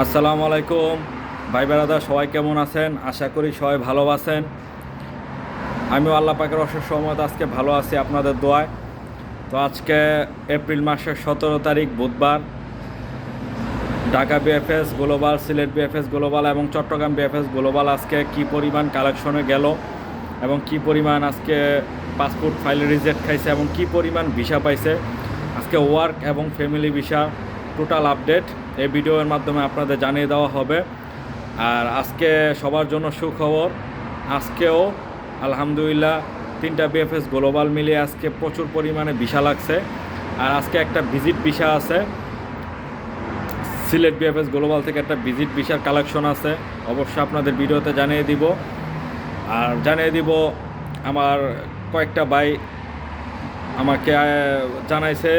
আসসালামু আলাইকুম। ভাই বেড়াদা সবাই কেমন আছেন? আশা করি সবাই ভালো আছেন। আমিও আল্লাহ পাকের অশেষ সহমত আজকে ভালো আছি আপনাদের দোয়ায়। তো আজকে এপ্রিল মাসের সতেরো তারিখ, বুধবার। Dhaka BFS global, Sylhet BFS global এবং চট্টগ্রাম বিএফএস গ্লোবাল আজকে কি পরিমাণ কালেকশনে গেল এবং কি পরিমাণ আজকে পাসপোর্ট ফাইল রিজেক্ট খাইছে এবং কি পরিমাণ ভিসা পাইছে। আজকে ওয়ার্ক এবং ফ্যামিলি ভিসা, টোটাল আপডেট। এই ভিডিওর মাধ্যমে আপনাদের জানিয়ে দেওয়া হবে। আর আজকে সবার জন্য সুখবর, আজকেও আলহামদুলিল্লাহ তিনটা বিএফএস গ্লোবাল মিলিয়ে আজকে প্রচুর পরিমাণে ভিসা লাগছে। আর আজকে একটা ভিজিট ভিসা আছে। সিলেট বিএফএস গ্লোবাল থেকে একটা ভিজিট ভিসার কালেকশন আছে। অবশ্যই আপনাদের ভিডিওতে জানিয়ে দিব। আর জানিয়ে দিব, আমার কয়েকটা ভাই আমাকে জানাইছে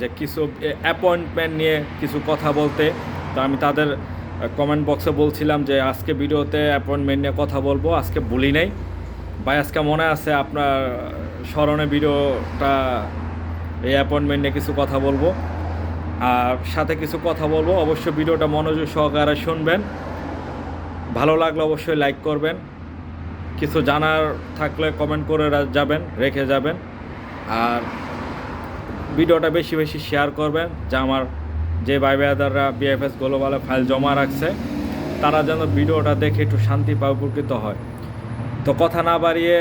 যে কিছু অ্যাপয়েন্টমেন্ট নিয়ে কিছু কথা বলতে। তো আমি তাদের কমেন্ট বক্সে বলছিলাম যে আজকে ভিডিওতে অ্যাপয়েন্টমেন্ট নিয়ে কথা বলব, আজকে বলি নাই। ভাই, আজকে মনে আছে আপনার স্মরণে ভিডিওটা, এই অ্যাপয়েন্টমেন্ট নিয়ে কিছু কথা বলব। আর সাথে কিছু কথা বলব, অবশ্যই ভিডিওটা মনোযোগ সহকারে শুনবেন। ভালো লাগলে অবশ্যই লাইক করবেন। কিছু জানার থাকলে কমেন্ট করে যাবেন, রেখে যাবেন। আর ভিডিওটা বেশি বেশি শেয়ার করবেন, যা আমার যে ভাই ভাইদাররা বিএফএস গ্লোবালে ফাইল জমা রাখছে, তারা যেন ভিডিওটা দেখে একটু শান্তি পায়, উপকৃত হয়। তো কথা না বাড়িয়ে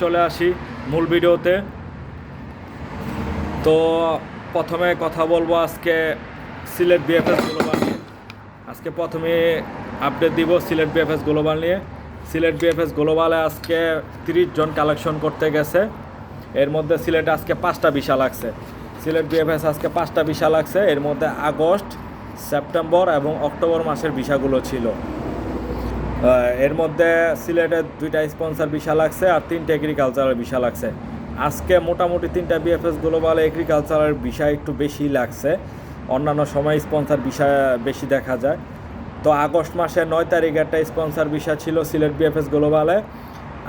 চলে আসি মূল ভিডিওতে। তো প্রথমে কথা বলব আজকে সিলেট বিএফএস গ্লোবাল নিয়ে। আজকে প্রথমে আপডেট দিব সিলেট বিএফএস গ্লোবাল নিয়ে। সিলেট বিএফএস গ্লোবালে আজকে তিরিশ জন কালেকশন করতে গেছে। এর মধ্যে সিলেটে আজকে পাঁচটা ভিসা লাগছে। সিলেট বিএফএস আজকে পাঁচটা ভিসা লাগছে। এর মধ্যে আগস্ট, সেপ্টেম্বর এবং অক্টোবর মাসের ভিসাগুলো ছিল। এর মধ্যে সিলেটের দুইটা স্পন্সর ভিসা লাগছে আর তিনটে এগ্রিকালচারাল ভিসা লাগছে। আজকে মোটামুটি তিনটা বিএফএস গ্লোবাল এগ্রিকালচারাল ভিসা একটু বেশি লাগছে। অন্যান্য সময় স্পন্সর ভিসা বেশি দেখা যায়। তো আগস্ট মাসের নয় তারিখ একটা স্পন্সর ভিসা ছিল সিলেট বিএফএস গ্লোবালে।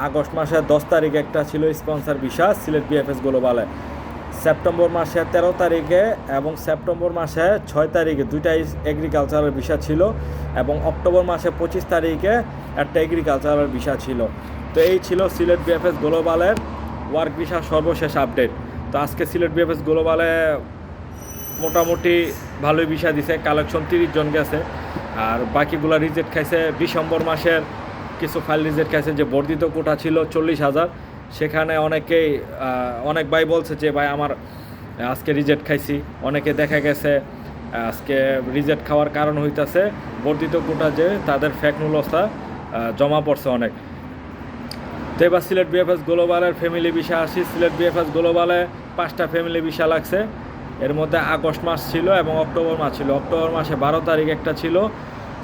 আগস্ট মাসের দশ তারিখ একটা ছিল স্পন্সর ভিসা সিলেট বিএফএস গ্লোবালে সেপ্টেম্বর মাসে তেরো তারিখে এবং সেপ্টেম্বর মাসে ছয় তারিখে দুইটাই এগ্রিকালচারাল ভিসা ছিল এবং অক্টোবর মাসে পঁচিশ তারিখে একটা এগ্রিকালচারাল ভিসা ছিল। তো এই ছিল সিলেট বিএফএস গ্লোবালের ওয়ার্ক ভিসা সর্বশেষ আপডেট তো আজকে সিলেট বিএফএস গ্লোবালে মোটামুটি ভালোই ভিসা দিছে কালেকশন তিরিশ জন গেছে। আর বাকিগুলো রিজেক্ট খাইছে ডিসেম্বর মাসের কিছু ফাইল রিজেক্ট খাইছে যে বর্ধিত কোটা ছিল চল্লিশ হাজার, সেখানে অনেকেই অনেক ভাই বলছে যে, ভাই, আমার আজকে রিজেক্ট খাইছি। অনেকে দেখা গেছে আজকে রিজেক্ট খাওয়ার কারণ হইতাছে, বর্ধিত কোটা যে তাদের ফ্যাক নুলসা জমা পড়ছে অনেক। তো এবার সিলেট বিএফএস গ্লোবালের ফ্যামিলি ভিসা আসি। সিলেট বিএফএস গ্লোবালে পাঁচটা ফ্যামিলি ভিসা লাগছে। এর মধ্যে আগস্ট মাস ছিল এবং অক্টোবর মাস ছিল। অক্টোবর মাসে বারো তারিখ একটা ছিল,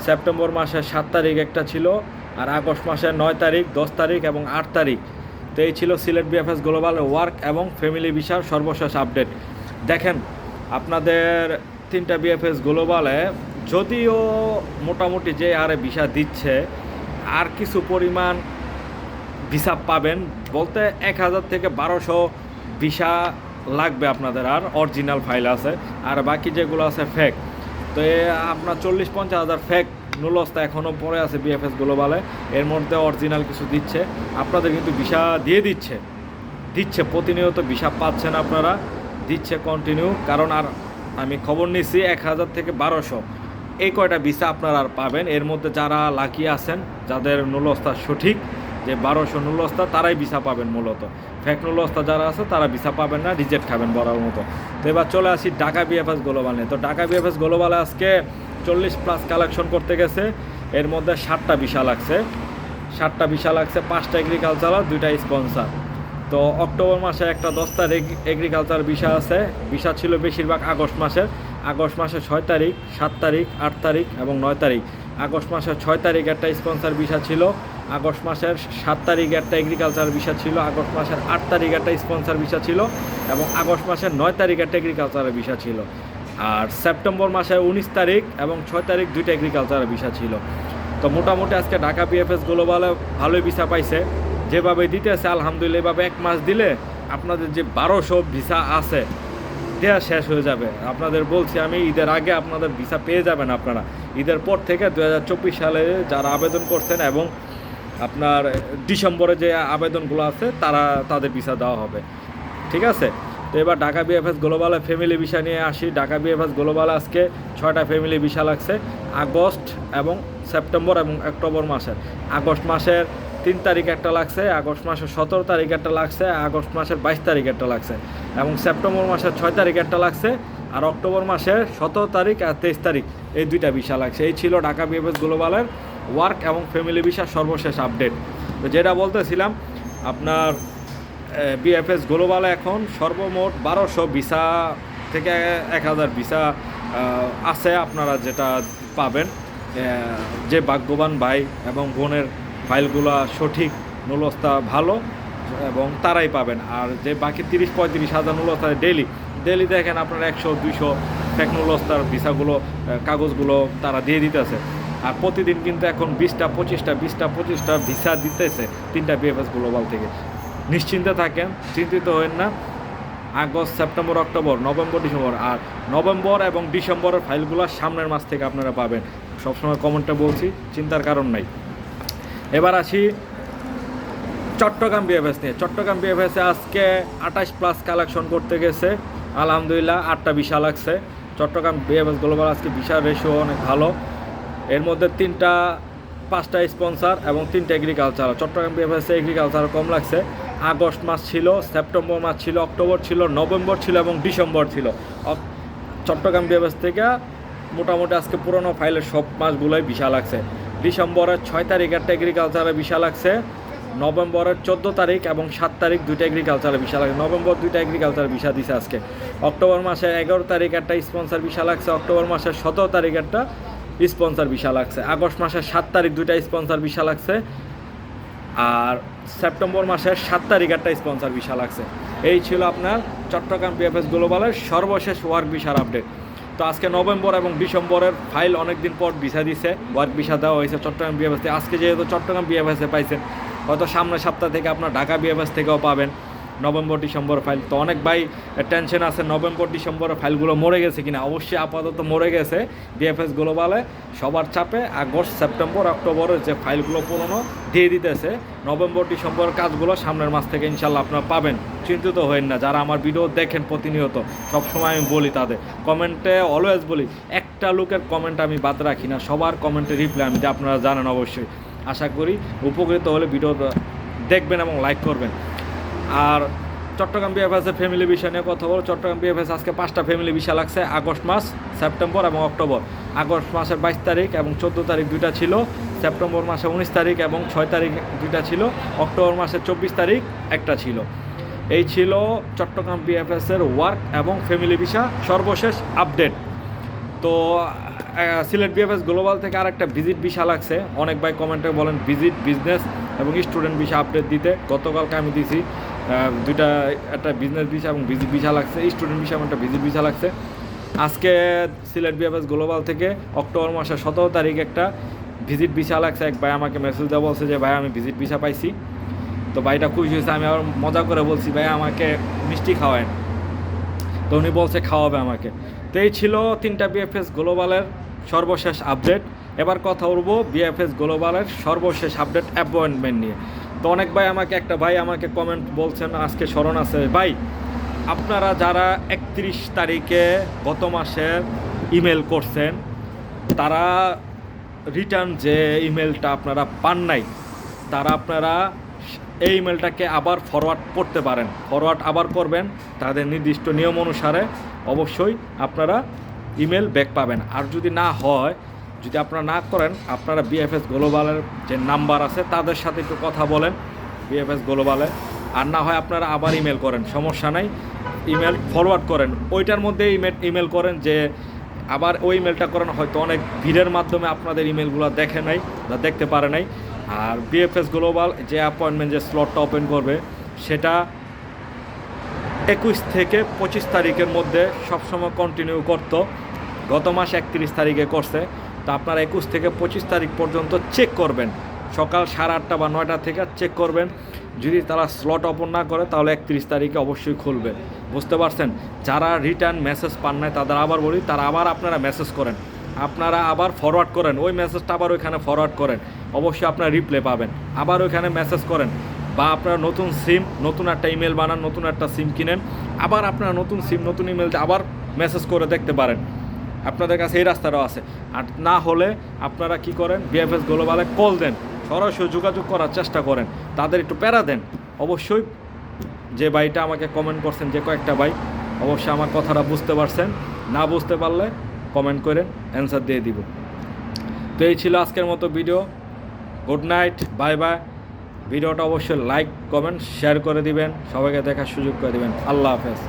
সেপ্টেম্বর মাসে সাত তারিখ একটা ছিল। আর আগস্ট মাসের নয় তারিখ, দশ তারিখ এবং আট তারিখ। তো এই ছিল সিলেট বিএফএস গ্লোবাল ওয়ার্ক এবং ফ্যামিলি ভিসার সর্বশেষ আপডেট। দেখেন, আপনাদের তিনটা বিএফএস গ্লোবালে যদিও মোটামুটি যে হারে ভিসা দিচ্ছে, আর কিছু পরিমাণ ভিসা পাবেন, বলতে এক হাজার থেকে বারোশো ভিসা লাগবে আপনাদের, আর অরিজিনাল ফাইল আছে। আর বাকি যেগুলো আছে ফেক তো আপনার চল্লিশ পঞ্চাশ হাজার ফেক নুলস্তা এখনও পরে আছে বিএফএস গ্লোবালে এর মধ্যে অরিজিনাল কিছু দিচ্ছে। আপনাদের কিন্তু ভিসা দিয়ে দিচ্ছে। দিচ্ছে, প্রতিনিয়ত ভিসা পাচ্ছেন আপনারা। দিচ্ছে কন্টিনিউ কারণ আর আমি খবর নিছি এক হাজার থেকে বারোশো। এই কয়টা ভিসা আপনারা আর পাবেন? এর মধ্যে যারা লাকি আছেন, যাদের নুলস্তা সঠিক, যে বারোশো নুলস্তা, তারাই ভিসা পাবেন মূলত। ফেক নুলস্তা যারা আছে, তারা ভিসা পাবেন না রিজেক্ট খাবেন বরার মতো। তো এবার চলে আসি ঢাকা বিএফএস গ্লোবাল নিয়ে তো ঢাকা বিএফএস গ্লোবালে আজকে চল্লিশ প্লাস কালেকশন করতে গেছে। এর মধ্যে ষাটটা ভিসা লাগছে ষাটটা ভিসা লাগছে পাঁচটা এগ্রিকালচারাল দুইটা স্পন্সার তো অক্টোবর মাসে একটা দশ তারিখ এগ্রিকালচার ভিসা আছে। ভিসা ছিল বেশিরভাগ আগস্ট মাসের। আগস্ট মাসের ছয় তারিখ, সাত তারিখ, আট তারিখ এবং নয় তারিখ। আগস্ট মাসের ছয় তারিখ একটা স্পন্সার ভিসা ছিল। আগস্ট মাসের সাত তারিখ একটা এগ্রিকালচার ভিসা ছিল। আগস্ট মাসের আট তারিখ একটা স্পন্সার ভিসা ছিল। এবং আগস্ট মাসের নয় তারিখ একটা এগ্রিকালচারের ভিসা ছিল। আর সেপ্টেম্বর মাসের উনিশ তারিখ এবং ছয় তারিখ দুইটা এগ্রিকালচারের ভিসা ছিল। তো মোটামুটি আজকে ঢাকা বিএফএস গ্লোবালে ভালোই ভিসা পাইছে। যেভাবে দিতেছে, আলহামদুলিল্লাহ, এভাবে এক মাস দিলে আপনাদের যে বারোশো ভিসা আছে দেওয়া শেষ হয়ে যাবে। আপনাদের বলছি আমি, ঈদের আগে আপনাদের ভিসা পেয়ে যাবেন আপনারা। ঈদের পর থেকে দুহাজার চব্বিশ সালে যারা আবেদন করছেন এবং আপনার ডিসেম্বরে যে আবেদনগুলো আছে, তারা তাদের ভিসা দেওয়া হবে। ঠিক আছে? তো এবার ঢাকা বিএফএস গ্লোবালে ফ্যামিলি ভিসা নিয়ে আসি। ঢাকা বিএফএস গ্লোবালে আজকে ছয়টা ফ্যামিলি ভিসা লাগছে, আগস্ট এবং সেপ্টেম্বর এবং অক্টোবর মাসের। আগস্ট মাসের তিন তারিখ একটা লাগছে, আগস্ট মাসের সতেরো তারিখ একটা লাগছে, আগস্ট মাসের বাইশ তারিখ একটা লাগছে এবং সেপ্টেম্বর মাসের ছয় তারিখ একটা লাগছে আর অক্টোবর মাসের সতেরো তারিখ আর তেইশ তারিখ এই দুইটা ভিসা লাগছে। এই ছিল ঢাকা বিএফএস গ্লোবালের ওয়ার্ক এবং ফ্যামিলি ভিসা সর্বশেষ আপডেট তো যেটা বলতেছিলাম, আপনার বিএফএস গ্লোবালে এখন সর্বমোট বারোশো ভিসা থেকে এক হাজার ভিসা আছে আপনারা যেটা পাবেন। যে ভাগ্যবান ভাই এবং বোনের ফাইলগুলো সঠিক নুলস্তা ভালো এবং তারাই পাবেন। আর যে বাকি তিরিশ, পঁয়ত্রিশ হাজার নুলস্তা ডেলি ডেলি দেখেন আপনার একশো, দুইশো টেকনোলস্তার ভিসাগুলো কাগজগুলো তারা দিয়ে দিতেছে। আর প্রতিদিন কিন্তু এখন বিশটা, পঁচিশটা বিশটা, পঁচিশটা ভিসা দিতেছে তিনটা বিএফএস গ্লোবাল থেকে। নিশ্চিন্তে থাকেন, চিন্তিত হবেন না। August, September, October, November, December, আর নভেম্বর এবং ডিসেম্বরের ফাইলগুলো সামনের মাস থেকে আপনারা পাবেন। সবসময় কমেন্টে বলছি, চিন্তার কারণ নাই। এবার আসি চট্টগ্রাম বিএফএস নিয়ে। চট্টগ্রাম বিএফএসে আজকে আঠাশ প্লাস কালেকশন করতে গেছে। আলহামদুলিল্লাহ, আটটা বিশা লাগছে। চট্টগ্রাম বিএফএস গ্লোবাল আজকে বিশাল রেশিও অনেক ভালো। এর মধ্যে তিনটা, পাঁচটা স্পন্সার এবং তিনটা এগ্রিকালচার চট্টগ্রাম বিএফএসে এগ্রিকালচার কম লাগছে। আগস্ট মাস ছিল, সেপ্টেম্বর মাস ছিল, অক্টোবর ছিল, নভেম্বর ছিল এবং ডিসেম্বর ছিল। চট্টগ্রাম বিএফএস থেকে মোটামুটি আজকে পুরোনো ফাইলের সব মাসগুলোই বিশাল লাগছে। ডিসেম্বরের ছয় তারিখ একটা এগ্রিকালচারে বিশাল লাগছে, নভেম্বরের চোদ্দ তারিখ এবং সাত তারিখ দুইটা এগ্রিকালচারে বিশাল লাগছে। নভেম্বর দুইটা এগ্রিকালচার ভিসা দিছে আজকে। অক্টোবর মাসের এগারো তারিখ একটা স্পন্সার ভিসা লাগছে, অক্টোবর মাসের সতেরো তারিখ একটা স্পন্সার ভিসা লাগছে। আগস্ট মাসের সাত তারিখ দুইটা স্পন্সার ভিসা লাগছে। আর সেপ্টেম্বর মাসের সাত তারিখ একটা স্পন্সার ভিসা লাগছে। এই ছিল আপনার চট্টগ্রাম বিএফএস গ্লোবালের সর্বশেষ ওয়ার্ক ভিসার আপডেট তো আজকে নভেম্বর এবং ডিসেম্বরের ফাইল অনেক দিন পর ভিসা দিছে ওয়ার্ক ভিসা দেওয়া হয়েছে চট্টগ্রাম বিএফএস আজকে যেহেতু চট্টগ্রাম বিএফএসে পাইছেন, হয়তো সামনের সপ্তাহ থেকে আপনার ঢাকা বিএফএস থেকেও পাবেন। November, December file. তো অনেক ভাই, টেনশন আছে, নভেম্বর ডিসেম্বরের ফাইলগুলো মরে গেছে কিনা? অবশ্যই আপাতত মরে গেছে বিএফএস গ্লোবালে, সবার চাপে। আগস্ট, সেপ্টেম্বর, অক্টোবরের যে ফাইলগুলো পুরনো, দিয়ে দিতেছে। নভেম্বর, ডিসেম্বর কাজগুলো সামনের মাস থেকে ইনশাল্লাহ আপনারা পাবেন। চিন্তিত হবেন না, যারা আমার ভিডিও দেখেন প্রতিনিয়ত, সবসময় আমি বলি তাদের। কমেন্টে অলওয়েজ বলি, একটা লোকের কমেন্ট আমি বাদ রাখি না, সবার কমেন্টে রিপ্লাই আমি, আপনারা জানেন অবশ্যই। আশা করি উপকৃত হলে ভিডিও দেখবেন এবং লাইক করবেন। আর চট্টগ্রাম বিএফএস এর ফ্যামিলি বিষয় নিয়ে কথা বলো। চট্টগ্রাম বিএফএস আজকে পাঁচটা ফ্যামিলি বিষয় লাগছে, আগস্ট মাস সেপ্টেম্বর এবং অক্টোবর আগস্ট মাসের বাইশ তারিখ এবং চোদ্দ তারিখ দুইটা ছিল সেপ্টেম্বর মাসে উনিশ তারিখ এবং ছয় তারিখ দুইটা ছিল অক্টোবর মাসের চব্বিশ তারিখ একটা ছিল। এই ছিল চট্টগ্রাম বিএফএস এর ওয়ার্ক এবং ফ্যামিলি ভিসা সর্বশেষ আপডেট তো সিলেট বিএফএস গ্লোবাল থেকে আরেকটা ভিজিট ভিসা লাগছে। অনেক ভাই কমেন্টে বলেন ভিজিট বিজনেস এবং স্টুডেন্ট ভিসা আপডেট দিতে। গতকালকে আমি দিছি। দুইটা, একটা বিজনেস ভিসা এবং ভিজিট ভিসা লাগছে স্টুডেন্ট ভিসা এবং একটা ভিজিট ভিসা লাগছে। আজকে সিলেট বিএফএস গ্লোবাল থেকে অক্টোবর মাসের সতেরো তারিখ একটা ভিজিট ভিসা লাগছে। এক ভাই আমাকে মেসেজ দেওয়া বলছে যে, ভাই, আমি ভিজিট ভিসা পাইছি। তো ভাইটা খুশি হয়েছে, আমি আবার মজা করে বলছি, ভাই, আমাকে মিষ্টি খাওয়ায় তো উনি বলছে, খাওয়াবে আমাকে। তো এই ছিল তিনটা বিএফএস গ্লোবালের সর্বশেষ আপডেট এবার কথা বলব বিএফএস গ্লোবালের সর্বশেষ আপডেট অ্যাপয়েন্টমেন্ট নিয়ে। তো অনেক ভাই আমাকে, একটা ভাই আমাকে কমেন্ট বলছেন, আজকে স্মরণ আছে। ভাই, আপনারা যারা একত্রিশ তারিখে গত মাসের ইমেল করছেন, তারা রিটার্ন যে ইমেলটা আপনারা পান নাই, তারা আপনারা এই ইমেলটাকে আবার ফরওয়ার্ড করতে পারেন। ফরওয়ার্ড আবার করবেন, তাদের নির্দিষ্ট নিয়ম অনুসারে অবশ্যই আপনারা ইমেল ব্যাক পাবেন। আর যদি না হয় যদি আপনারা না করেন, আপনারা বিএফএস গ্লোবালের যে নাম্বার আছে, তাদের সাথে একটু কথা বলেন বিএফএস গ্লোবালে আর না হয় আপনারা আবার ইমেল করেন, সমস্যা নাই। ইমেল ফরওয়ার্ড করেন। ওইটার মধ্যে ইমেল ইমেল করেন যে, আবার ওই ইমেলটা করেন, হয়তো অনেক ভিড়ের মাধ্যমে আপনাদের ইমেলগুলো দেখে নাই বা দেখতে পারে নাই। আর বিএফএস গ্লোবাল যে অ্যাপয়েন্টমেন্ট যে স্লটটা ওপেন করবে, সেটা একুশ থেকে পঁচিশ তারিখের মধ্যে সবসময় কন্টিনিউ করতো। গত মাস একত্রিশ তারিখে করছে। তো আপনারা একুশ থেকে পঁচিশ তারিখ পর্যন্ত চেক করবেন। সকাল সাড়ে আটটা বা নয়টা থেকে চেক করবেন। যদি তারা স্লট ওপেন না করে, তাহলে একত্রিশ তারিখে অবশ্যই খুলবে। বুঝতে পারছেন? যারা রিটার্ন মেসেজ পান নাই, তাদের আবার বলি, তারা আবার আপনারা মেসেজ করেন। আপনারা আবার ফরওয়ার্ড করেন। ওই মেসেজটা আবার ওইখানে ফরওয়ার্ড করেন। অবশ্যই আপনারা রিপ্লে পাবেন। আবার ওইখানে মেসেজ করেন। বা আপনারা নতুন সিম নতুন একটা ইমেল বানান, নতুন একটা সিম কিনেন। আবার আপনারা নতুন সিম নতুন ইমেল আবার মেসেজ করে দেখতে পারেন। আপনাদের কাছে এই রাস্তাটাও আছে। আর না হলে আপনারা কি করেন? বিএফএস গ্লোবালে কল দেন, সরাসরি যোগাযোগ করার চেষ্টা করেন, তাদের একটু প্যারা দেন। অবশ্যই যে ভাইটা আমাকে কমেন্ট করছেন, যে কয়েকটা ভাই, অবশ্যই আমার কথাটা বুঝতে পারছেন। না বুঝতে পারলে কমেন্ট করেন অ্যান্সার দিয়ে দিব। তো এই ছিল আজকের মতো video good night bye bye ভিডিওটা অবশ্যই লাইক কমেন্ট শেয়ার করে দিবেন, সবাইকে দেখার সুযোগ করে দিবেন। আল্লাহ হাফেজ।